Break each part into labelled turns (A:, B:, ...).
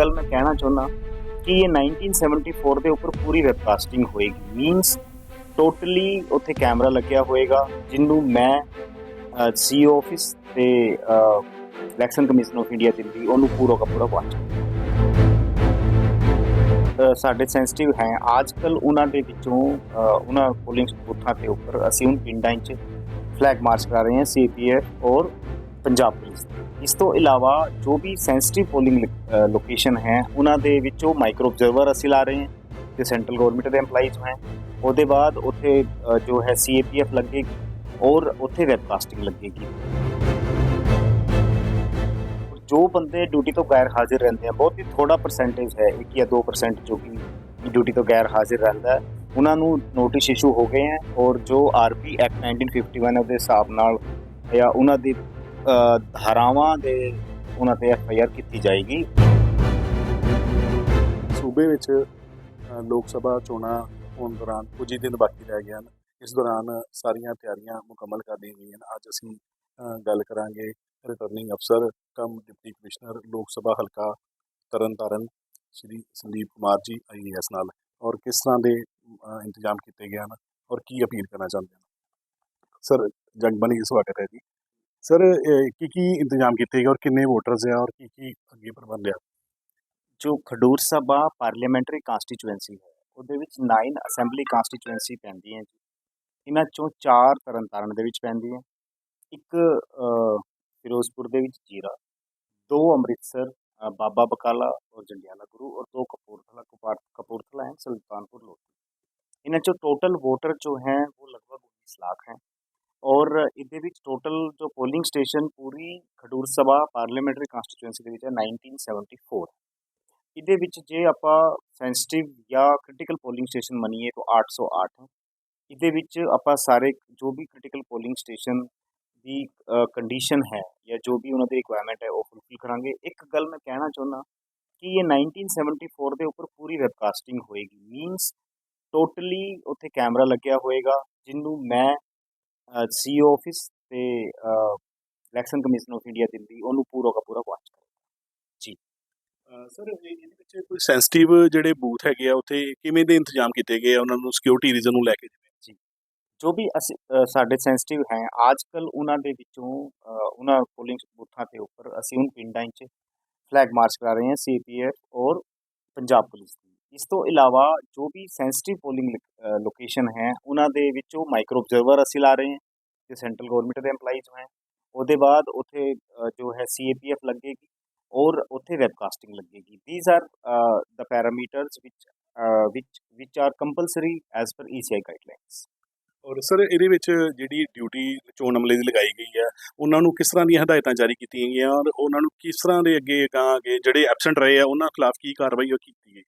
A: ਗੱਲ ਮੈਂ ਕਹਿਣਾ ਚਾਹੁੰਦਾ ਕਿ ਇਹ 1974 ਦੇ ਉੱਪਰ ਪੂਰੀ ਵੈਬਕਾਸਟਿੰਗ ਹੋਏਗੀ। ਮੀਨਸ ਟੋਟਲੀ ਉੱਥੇ ਕੈਮਰਾ ਲੱਗਿਆ ਹੋਏਗਾ ਜਿਹਨੂੰ ਮੈਂ ਸੀਓ ਆਫਿਸ ਤੇ election commission of India Delhi, ਉਹਨੂੰ ਪੂਰਾ ਦਾ ਪੂਰਾ ਸਾਡੇ ਸੈਂਸਿਟਿਵ ਹੈ। ਅੱਜਕੱਲ ਉਹਨਾਂ ਦੇ ਵਿੱਚੋਂ ਉਹਨਾਂ ਪੋਲਿੰਗ ਬੂਥਾਂ ਦੇ ਉੱਪਰ ਅਸੀਂ ਹੁਣ ਪਿੰਡਾਂ 'ਚ ਫਲੈਗ ਮਾਰਚ ਕਰਾ ਰਹੇ ਹਾਂ ਸੀਪੀਐਫ ਔਰ ਪੰਜਾਬ ਪੁਲਿਸ ਇਸ ਤੋਂ ਇਲਾਵਾ ਜੋ ਵੀ ਸੈਂਸਿਟਿਵ ਪੋਲਿੰਗ ਲੋਕੇਸ਼ਨ ਹੈ, ਉਹਨਾਂ ਦੇ ਵਿੱਚੋਂ ਮਾਈਕਰੋ ਆਬਜ਼ਰਵਰ ਅਸੀਂ ਲਾ ਰਹੇ ਹਾਂ ਤੇ ਸੈਂਟਰਲ ਗਵਰਨਮੈਂਟ ਦੇ EMPLOYEES ਹੈ ਉਹਦੇ ਬਾਅਦ ਉੱਥੇ ਜੋ ਹੈ ਸੀਏਪੀਐਫ ਲੱਗੇਗੀ ਔਰ ਉੱਥੇ ਵੈਬਕਾਸਟਿੰਗ ਲੱਗੇਗੀ। ਜੋ ਬੰਦੇ ਡਿਊਟੀ ਤੋਂ ਗੈਰ ਹਾਜ਼ਰ ਰਹਿੰਦੇ ਆ, ਬਹੁਤ ਹੀ ਥੋੜਾ ਪਰਸੈਂਟੇਜ ਹੈ 1 ਜਾਂ 2% ਜੋ ਕਿ ਡਿਊਟੀ ਤੋਂ ਗੈਰ ਹਾਜ਼ਰ ਰਹਿੰਦਾ ਹੈ, ਉਹਨਾਂ ਨੂੰ ਨੋਟਿਸ ਇਸ਼ੂ ਹੋ ਗਏ ਹੈ ਔਰ ਜੋ ਆਰਪੀ ਐਕਟ 1951 ਉਹਦੇ ਹਿਸਾਬ ਨਾਲ ਜਾਂ ਉਹਨਾਂ ਦੇ ਧਾਰਾਵਾਂ ਦੇ ਉਹਨਾਂ ਤੇ ਐਫ ਆਈ ਆਰ ਕੀਤੀ ਜਾਏਗੀ।
B: ਸੂਬੇ ਵਿੱਚ ਲੋਕ ਸਭਾ ਚੋਣਾਂ ਹੋਣ ਦੌਰਾਨ ਕੁਝ ਹੀ ਦਿਨ ਬਾਕੀ ਰਹਿ ਗਏ ਹਨ। ਇਸ ਦੌਰਾਨ ਸਾਰੀਆਂ ਤਿਆਰੀਆਂ ਮੁਕੰਮਲ ਕਰ ਲਈਆਂ ਗਈਆਂ ਹਨ। ਅੱਜ ਅਸੀਂ ਗੱਲ ਕਰਾਂਗੇ ਰਿਟਰਨਿੰਗ ਅਫਸਰ, ਕਮ ਡਿਪਟੀ ਕਮਿਸ਼ਨਰ, ਲੋਕ ਸਭਾ ਹਲਕਾ ਤਰਨਤਾਰਨ ਸ਼੍ਰੀ ਸੰਦੀਪ ਕੁਮਾਰ ਜੀ ਆਈਏਐਸ ਨਾਲ। ਔਰ ਕਿਸ ਤਰ੍ਹਾਂ ਦੇ ਇੰਤਜ਼ਾਮ ਕੀਤੇ ਗਏ ਹਨ ਔਰ ਕੀ ਅਪੀਲ ਕਰਨਾ ਚਾਹੁੰਦੇ ਹਨ? ਸਰ ਜਗਬਾਨੀ ਜੀ ਸਵਾਗਤ ਹੈ ਜੀ। ਸਰ ਕੀ ਕੀ ਇੰਤਜ਼ਾਮ ਕੀਤੇ ਗਏ ਔਰ ਕਿੰਨੇ ਵੋਟਰਸ ਹੈ ਔਰ ਕੀ ਕੀ ਅੱਗੇ ਪ੍ਰਬੰਧ ਹੈ
A: ਜੋ ਖਡੂਰ ਸਭਾ ਪਾਰਲੀਮੈਂਟਰੀ ਕਾਂਸਟੀਚੁਐਂਸੀ ਹੈ ਉਹਦੇ ਵਿੱਚ 9 ਅਸੈਂਬਲੀ ਕਾਂਸਟੀਚੁਐਂਸੀ ਪੈਂਦੀਆਂ ਜੀ ਇਹਨਾਂ ਚੋਂ 4 ਤਰਨਤਾਰਨ ਦੇ ਵਿੱਚ ਪੈਂਦੀਆਂ ਇੱਕ ਅ, ਫਿਰੋਜ਼ਪੁਰ ਦੇ ਵਿੱਚ ਜੀਰਾ ਦੋ ਅੰਮ੍ਰਿਤਸਰ ਅ, ਬਾਬਾ ਬਕਾਲਾ ਔਰ ਜੰਡਿਆਲਾ ਗੁਰੂ ਔਰ ਦੋ ਕਪੂਰਥਲਾ ਕਪਾਰ- ਕਪੂਰਥਲਾ ਐਂਡ ਸੁਲਤਾਨਪੁਰ ਲੋਧੀ ਇਹਨਾਂ ਚੋਂ ਟੋਟਲ ਵੋਟਰ ਜੋ ਹੈ ਉਹ ਲਗਭਗ 19 ਲੱਖ ਹੈ ਔਰ ਇਹਦੇ ਵਿੱਚ ਟੋਟਲ ਜੋ ਪੋਲਿੰਗ ਸਟੇਸ਼ਨ ਪੂਰੀ ਖਡੂਰ ਸਭਾ ਪਾਰਲੀਮੈਂਟਰੀ ਕਾਂਸਟੀਚੁਐਂਸੀ ਦੇ ਵਿੱਚ ਹੈ 1974 ਇਹਦੇ ਵਿੱਚ ਜੇ ਆਪਾਂ ਸੈਂਸਿਟਿਵ ਜਾਂ ਕ੍ਰਿਟੀਕਲ ਪੋਲਿੰਗ ਸਟੇਸ਼ਨ ਮੰਨੀਏ ਤਾਂ 808 ਹੈ ਇਹਦੇ ਵਿੱਚ ਆਪਾਂ ਸਾਰੇ ਜੋ ਵੀ ਕ੍ਰਿਟੀਕਲ ਪੋਲਿੰਗ ਸਟੇਸ਼ਨ ਦੀ ਕੰਡੀਸ਼ਨ ਹੈ ਜਾਂ ਜੋ ਵੀ ਉਹਨਾਂ ਦੀ ਰਿਕੁਆਇਰਮੈਂਟ ਹੈ, ਉਹ ਫੁਲਫਿਲ ਕਰਾਂਗੇ। ਇੱਕ ਗੱਲ ਮੈਂ ਕਹਿਣਾ ਚਾਹੁੰਦਾ ਕਿ ਇਹ 1974 ਦੇ ਉੱਪਰ ਪੂਰੀ ਵੈਬਕਾਸਟਿੰਗ ਹੋਏਗੀ। ਮੀਨਸ ਟੋਟਲੀ ਉੱਥੇ ਕੈਮਰਾ ਲੱਗਿਆ ਹੋਏਗਾ ਜਿਹਨੂੰ ਮੈਂ ਸੀਓ ਆਫਿਸ ਤੇ election commission of India Delhi ਉਹਨੂੰ ਪੂਰਾ ਦਾ ਪੂਰਾ ਵਾਚ ਕਰਾਂਗੇ।
B: ਸਰ ਇਹਦੇ ਵਿੱਚ ਕੋਈ ਸੈਂਸਿਟਿਵ ਜਿਹੜੇ ਬੂਥ ਹੈਗੇ ਆ ਉੱਥੇ ਕਿਵੇਂ ਦੇ ਇੰਤਜ਼ਾਮ ਕੀਤੇ ਗਏ ਆ? ਉਹਨਾਂ ਨੂੰ ਸਿਕਿਉਰਿਟੀ ਰੀਜ਼ਨ ਨੂੰ ਲੈ ਕੇ
A: ਜੋ। ਵੀ ਅਸੀਂ ਅ, ਸਾਡੇ ਸੈਂਸਿਟਿਵ ਹੈ ਅੱਜਕੱਲ ਉਹਨਾਂ ਦੇ ਵਿੱਚੋਂ ਉਹਨਾਂ ਪੋਲਿੰਗ ਬੂਥਾਂ ਦੇ ਉੱਪਰ ਅਸੀਂ ਹੁਣ ਪਿੰਡਾਂ 'ਚ ਫਲੈਗ ਮਾਰਚ ਕਰਾ ਰਹੇ ਹਾਂ ਸੀਪੀਐਫ ਔਰ ਪੰਜਾਬ ਪੁਲਿਸ ਦੀ। ਇਸ ਤੋਂ ਇਲਾਵਾ ਜੋ ਵੀ ਸੈਂਸਿਟਿਵ ਪੋਲਿੰਗ ਲੋਕੇਸ਼ਨ ਹੈ, ਉਹਨਾਂ ਦੇ ਵਿੱਚੋਂ ਮਾਈਕਰੋ ਆਬਜ਼ਰਵਰ ਅਸੀਂ ਲਾ ਰਹੇ ਹਾਂ, ਤੇ ਸੈਂਟਰਲ ਗਵਰਨਮੈਂਟ ਦੇ EMPLOYEES ਹੈ, ਉਹਦੇ ਬਾਅਦ ਉੱਥੇ ਜੋ ਹੈ ਸੀਏਪੀਐਫ ਲੱਗੇਗੀ ਔਰ ਉੱਥੇ ਵੈਬਕਾਸਟਿੰਗ ਲੱਗੇਗੀ। These are the parameters which which which are compulsory as per ECI guidelines
B: ਔਰ ਸਰ, ਇਹਦੇ ਵਿੱਚ ਜਿਹੜੀ ਡਿਊਟੀ ਚੋਣ ਅਮਲੇ ਦੀ ਲਗਾਈ ਗਈ ਹੈ, ਉਹਨਾਂ ਨੂੰ ਕਿਸ ਤਰ੍ਹਾਂ ਦੀਆਂ ਹਦਾਇਤਾਂ ਜਾਰੀ ਕੀਤੀਆਂ ਗਈਆਂ ਔਰ ਉਹਨਾਂ ਨੂੰ ਕਿਸ ਤਰ੍ਹਾਂ ਦੇ ਅੱਗੇ ਗਾਂ ਅੱਗੇ ਜਿਹੜੇ ਐਬਸੈਂਟ ਰਹੇ ਆ, ਉਹਨਾਂ ਖਿਲਾਫ ਕੀ ਕਾਰਵਾਈ ਉਹ ਕੀਤੀ ਗਈ?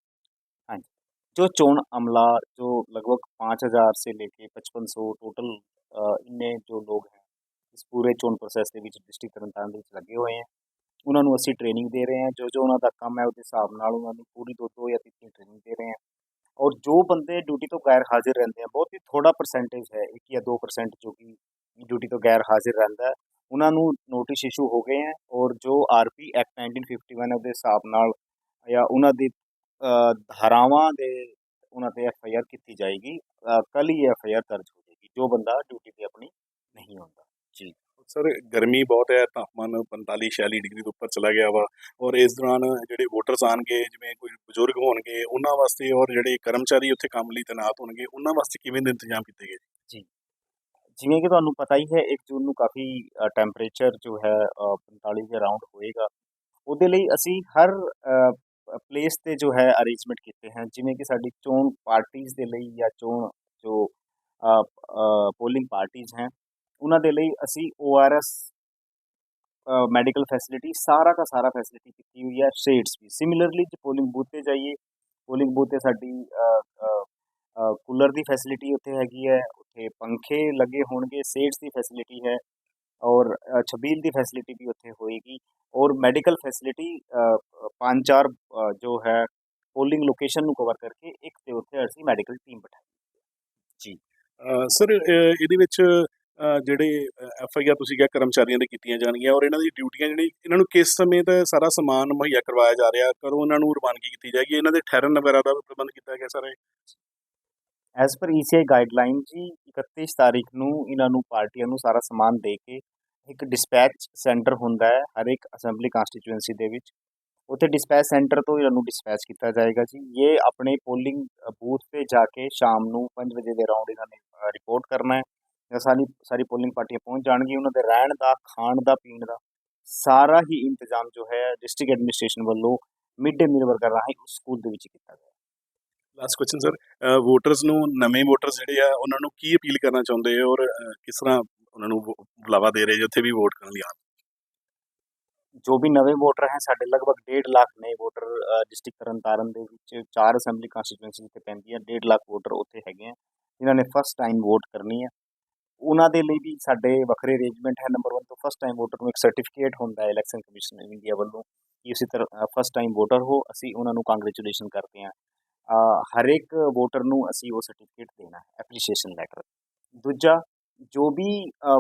A: जो चोन अमला जो लगभग पाँच हज़ार से लेके पचपन सौ टोटल इन्ने जो लोग हैं ਇਸ ਪੂਰੇ ਚੋਣ ਪ੍ਰੋਸੈਸ ਦੇ ਵਿੱਚ ਡਿਸਟ੍ਰਿਕਟ ਤਰਨਤਾਰਨ ਦੇ ਵਿੱਚ ਲੱਗੇ ਹੋਏ ਹੈ ਉਹਨਾਂ ਨੂੰ ਅਸੀਂ ਟ੍ਰੇਨਿੰਗ ਦੇ ਰਹੇ ਹਾਂ ਜੋ ਜੋ ਉਹਨਾਂ ਦਾ ਕੰਮ ਹੈ ਉਹਦੇ ਹਿਸਾਬ ਨਾਲ ਉਹਨਾਂ ਨੂੰ ਪੂਰੀ ਦੋ ਦੋ ਜਾਂ ਤਿੰਨ ਤਿੰਨ ਟ੍ਰੇਨਿੰਗ ਦੇ ਰਹੇ ਹਾਂ ਔਰ ਜੋ ਬੰਦੇ ਡਿਊਟੀ ਤੋਂ ਗੈਰ ਹਾਜ਼ਰ ਰਹਿੰਦੇ ਆ ਬਹੁਤ ਹੀ ਥੋੜਾ ਪਰਸੈਂਟੇਜ ਹੈ 1 ਜਾਂ 2% ਜੋ ਕਿ ਡਿਊਟੀ ਤੋਂ ਗੈਰ ਹਾਜ਼ਰ ਰਹਿੰਦਾ ਹੈ ਉਹਨਾਂ ਨੂੰ ਨੋਟਿਸ ਇਸ਼ੂ ਹੋ ਗਏ ਹੈ ਔਰ ਜੋ ਆਰਪੀ ਐਕਟ 1951 ਦੇ ਹਿਸਾਬ ਨਾਲ ਜਾਂ ਉਹਨਾਂ ਦੀ ਅ, ਧਾਰਾਵਾਂ ਦੇ ਉਹਨਾਂ ਤੇ ਐਫਆਈਆਰ ਕੀਤੀ ਜਾਏਗੀ। ਕੱਲ ਹੀ ਐਫਆਈਆਰ ਦਰਜ ਹੋ ਜਾਏਗੀ ਜੋ ਬੰਦਾ ਡਿਊਟੀ ਤੇ ਆਪਣੀ ਨਹੀਂ ਹੁੰਦਾ ਜੀ।
B: ਸਰ ਗਰਮੀ ਬਹੁਤ ਹੈ ਤਾਪਮਾਨ 45 46 ਡਿਗਰੀ ਤੋਂ ਉੱਪਰ ਚਲਾ ਗਿਆ ਵਾ ਔਰ ਇਸ ਦੌਰਾਨ ਜਿਹੜੇ ਵੋਟਰਸ ਆਣਗੇ ਜਿਵੇਂ ਕੋਈ ਬਜ਼ੁਰਗ ਹੋਣਗੇ ਉਹਨਾਂ ਵਾਸਤੇ ਔਰ ਜਿਹੜੇ ਕਰਮਚਾਰੀ ਉੱਥੇ ਕੰਮ ਲਈ ਤੈਨਾਤ ਹੋਣਗੇ ਉਹਨਾਂ ਵਾਸਤੇ ਕਿਵੇਂ ਦੇ ਇੰਤਜ਼ਾਮ ਕੀਤੇ ਗਏ?
A: ਜਿਵੇਂ ਕਿ ਤੁਹਾਨੂੰ ਪਤਾ ਹੀ ਹੈ 1 ਜੂਨ ਨੂੰ ਕਾਫੀ ਟੈਂਪਰੇਚਰ ਜੋ ਹੈ ਅ, 45 ਦੇ ਅਰਾਊਂਡ ਹੋਏਗਾ। ਉਹਦੇ ਲਈ ਅਸੀਂ ਹਰ ਪਲੇਸ ਤੇ ਜੋ ਹੈ ਅਰੇਂਜਮੈਂਟ ਕੀਤੇ ਹਨ ਜਿਵੇਂ ਕਿ ਸਾਡੀ ਚੋਣ ਪਾਰਟੀਆਂ ਦੇ ਲਈ ਜਾਂ ਚੋਣ ਜੋ ਪੋਲਿੰਗ ਪਾਰਟੀਆਂ ਹੈ, ਉਹਨਾਂ ਦੇ ਲਈ ਅਸੀਂ ORS ਮੈਡੀਕਲ ਫੈਸਿਲਿਟੀ ਸਾਰਾ ਦਾ ਸਾਰਾ ਫੈਸਿਲਿਟੀ ਕੀਤੀ ਹੋਈ ਹੈ ਸ਼ੇਡਸ ਵੀ। ਸਿਮਿਲਰਲੀ ਜੇ ਪੋਲਿੰਗ ਬੂਥ ਤੇ ਜਾਈਏ ਪੋਲਿੰਗ ਬੂਥ ਤੇ ਸਾਡੀ ਕੂਲਰ ਦੀ ਫੈਸਿਲਿਟੀ ਉੱਥੇ ਹੈਗੀ ਹੈ, ਉੱਥੇ ਪੰਖੇ ਲੱਗੇ ਹੋਣਗੇ ਸੇਟਸ ਦੀ ਫੈਸਿਲਿਟੀ ਹੈ ਔਰ ਛਬੀਲ ਦੀ ਫੈਸਿਲਿਟੀ ਵੀ ਉੱਥੇ ਹੋਏਗੀ ਔਰ ਮੈਡੀਕਲ ਫੈਸਿਲਿਟੀ ਪੰਜ ਚਾਰ ਜੋ ਹੈ ਪੋਲਿੰਗ ਲੋਕੇਸ਼ਨ ਨੂੰ ਕਵਰ ਕਰਕੇ ਇੱਕ ਤੇ ਉੱਥੇ ਅਸੀਂ ਮੈਡੀਕਲ ਟੀਮ ਬਿਠਾਈ ਜੀ।
B: ਸਰ ਇਹਦੇ ਵਿੱਚ ਜਿਹੜੇ ਐਫ ਆਈ ਆਰ ਤੁਸੀਂ ਕਿਹਾ ਕਰਮਚਾਰੀਆਂ ਦੇ ਕੀਤੀਆਂ ਜਾਣਗੀਆਂ ਔਰ ਇਹਨਾਂ ਦੀ ਡਿਊਟੀਆਂ ਜਿਹੜੀ ਇਹਨਾਂ ਨੂੰ ਕਿਸ ਸਮੇਂ ਤੇ ਸਾਰਾ ਸਮਾਨ ਮੁਹੱਈਆ ਕਰਵਾਇਆ ਜਾ ਰਿਹਾ ਕਰੋ ਉਹਨਾਂ ਨੂੰ ਰਵਾਨਗੀ ਕੀਤੀ ਜਾਏਗੀ? ਇਹਨਾਂ ਦੇ ਠਹਿਰਨ ਵਗੈਰਾ ਦਾ ਵੀ ਪ੍ਰਬੰਧ ਕੀਤਾ ਗਿਆ ਸਾਰਾ? ਇਹ?
A: ਐਜ਼ ਪਰ ਈਸੀਆਈ ਗਾਈਡਲਾਈਨ ਜੀ 31 ਤਾਰੀਖ ਨੂੰ ਇਹਨਾਂ ਨੂੰ ਪਾਰਟੀਆਂ ਨੂੰ ਸਾਰਾ ਸਮਾਨ ਦੇ ਕੇ ਇੱਕ ਡਿਸਪੈਚ ਸੈਂਟਰ ਹੁੰਦਾ ਹੈ, ਹਰ ਇੱਕ ਅਸੈਂਬਲੀ ਕੰਸਟੀਚੁਐਂਸੀ ਦੇ ਵਿੱਚ। ਉੱਥੇ ਡਿਸਪੈਚ ਸੈਂਟਰ ਤੋਂ ਇਹਨਾਂ ਨੂੰ ਡਿਸਪੈਚ ਕੀਤਾ ਜਾਏਗਾ ਜੀ। ਇਹ ਆਪਣੇ ਪੋਲਿੰਗ ਬੂਥ ਤੇ ਜਾ ਕੇ ਸ਼ਾਮ ਨੂੰ 5 ਵਜੇ ਦੇ ਅਰਾਊਂਡ ਇਹਨਾਂ ਨੇ ਰਿਪੋਰਟ ਕਰਨਾ ਹੈ। ਜਾਂ ਸਾਰੀ ਸਾਰੀ ਪੋਲਿੰਗ ਪਾਰਟੀਆਂ ਪਹੁੰਚ ਜਾਣਗੀਆਂ, ਉਹਨਾਂ ਦੇ ਰਹਿਣ ਦਾ, ਖਾਣ ਦਾ, ਪੀਣ ਦਾ। ਸਾਰਾ ਹੀ ਇੰਤਜ਼ਾਮ ਜੋ ਹੈ ਡਿਸਟ੍ਰਿਕਟ ਐਡਮਿਨਿਸਟ੍ਰੇਸ਼ਨ ਵੱਲੋਂ ਮਿਡ ਡੇ ਮੀਲ ਵਰਕਰ ਰਾਹੀਂ ਉਸ ਸਕੂਲ ਦੇ ਵਿੱਚ ਕੀਤਾ ਗਿਆ
B: ਲਾਸਟ ਕੁਐਸਚਨ ਸਰ ਵੋਟਰਸ ਨੂੰ, ਨਵੇਂ ਵੋਟਰਸ ਜਿਹੜੇ ਆ, ਉਹਨਾਂ ਨੂੰ ਕੀ ਅਪੀਲ ਕਰਨਾ ਚਾਹੁੰਦੇ ਹੋ ਔਰ ਕਿਸ ਤਰ੍ਹਾਂ ਉਹਨਾਂ ਨੂੰ ਬੁਲਾਵਾ ਦੇ ਰਹੇ ਜੇ ਵੀ ਵੋਟ ਕਰਨ ਲਈ ਆਉਣ
A: ਜੋ ਵੀ ਨਵੇਂ ਵੋਟਰ ਹੈ, ਸਾਡੇ ਲਗਭਗ 1.5 ਲੱਖ ਨਵੇਂ ਵੋਟਰ ਡਿਸਟ੍ਰਿਕਟ ਤਰਨਤਾਰਨ ਦੇ ਵਿੱਚ ਚਾਰ ਅਸੈਂਬਲੀ ਕੰਸਟੀਚੁਐਂਸੀ ਤੇ ਪੈਂਦੀ ਹੈ 1.5 ਲੱਖ ਵੋਟਰ ਉੱਥੇ ਹੈਗੇ ਆ, ਜਿਨ੍ਹਾਂ ਨੇ ਫਸਟ ਟਾਈਮ ਵੋਟ ਕਰਨੀ ਹੈ ਉਹਨਾਂ ਦੇ ਲਈ ਵੀ ਸਾਡੇ ਵੱਖਰੇ ਅਰੇਂਜਮੈਂਟ ਹੈ ਨੰਬਰ 1 ਤੋਂ ਫਸਟ ਟਾਈਮ ਵੋਟਰ ਨੂੰ ਇੱਕ ਸਰਟੀਫਿਕੇਟ ਹੁੰਦਾ ਹੈ ਇਲੈਕਸ਼ਨ ਕਮਿਸ਼ਨ ਇੰਡੀਆ ਵੱਲੋਂ, ਕਿ ਉਸੇ ਤਰ੍ਹਾਂ ਫਸਟ ਟਾਈਮ ਵੋਟਰ ਹੋ, ਅਸੀਂ ਉਹਨਾਂ ਨੂੰ ਕੰਗ੍ਰੈਚੁਲੇਸ਼ਨ ਕਰਦੇ ਹਾਂ ਹਰ ਇੱਕ ਵੋਟਰ ਨੂੰ ਅਸੀਂ ਉਹ ਸਰਟੀਫਿਕੇਟ ਦੇਣਾ ਹੈ ਐਪਰੀਸ਼ੀਏਸ਼ਨ ਲੈਟਰ ਦੂਜਾ, ਜੋ ਵੀ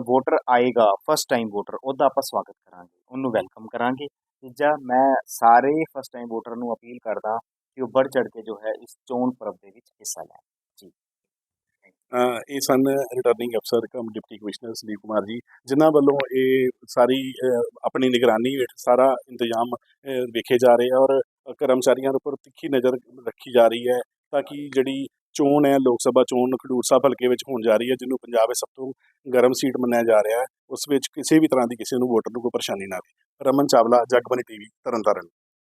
A: ਵੋਟਰ ਆਏਗਾ ਫਸਟ ਟਾਈਮ ਵੋਟਰ ਉਹਦਾ ਆਪਾਂ ਸਵਾਗਤ ਕਰਾਂਗੇ, ਉਹਨੂੰ ਵੈਲਕਮ ਕਰਾਂਗੇ। ਤੀਜਾ, ਮੈਂ ਸਾਰੇ ਫਸਟ ਟਾਈਮ ਵੋਟਰ ਨੂੰ ਅਪੀਲ ਕਰਦਾ ਕਿ ਉਹ ਵੱਧ ਚੜ ਕੇ ਜੋ ਹੈ, ਇਸ ਚੋਣ ਪਰਬ ਦੇ ਵਿੱਚ ਹਿੱਸਾ ਲੈਣ।
B: ਜੀ। ਇਹ ਸਨ ਰਿਟਰਨਿੰਗ ਅਫਸਰ cum deputy commissioner Sandeep Kumar ji, ਜਿਨ੍ਹਾਂ ਵੱਲੋਂ ਇਹ ਸਾਰੀ ਆਪਣੀ ਨਿਗਰਾਨੀ ਹੇਠ ਸਾਰਾ ਇੰਤਜ਼ਾਮ ਵੇਖੇ ਜਾ ਰਹੇ ਔਰ ਕਰਮਚਾਰੀਆਂ ਦੇ ਉੱਪਰ ਤਿੱਖੀ ਨਜ਼ਰ ਰੱਖੀ ਜਾ ਰਹੀ ਹੈ ਤਾਂ ਕਿ ਜਿਹੜੀ ਚੋਣ ਹੈ, ਲੋਕ ਸਭਾ ਚੋਣ ਖਡੂਰ ਸਾਹਿਬ ਹਲਕੇ ਵਿੱਚ ਹੋਣ ਜਾ ਰਹੀ ਹੈ, ਜਿਹਨੂੰ ਪੰਜਾਬ ਵਿੱਚ ਸਭ ਤੋਂ ਗਰਮ ਸੀਟ ਮੰਨਿਆ ਜਾ ਰਿਹਾ ਹੈ, ਉਸ ਵਿੱਚ ਕਿਸੇ ਵੀ ਤਰ੍ਹਾਂ ਦੀ ਕਿਸੇ ਨੂੰ ਵੋਟਰ ਨੂੰ ਕੋਈ ਪਰੇਸ਼ਾਨੀ ਨਾ ਆਵੇ। ਰਮਨ ਚਾਵਲਾ, ਜਗਬਨੀ ਟੀਵੀ, ਤਰਨਤਾਰਨ।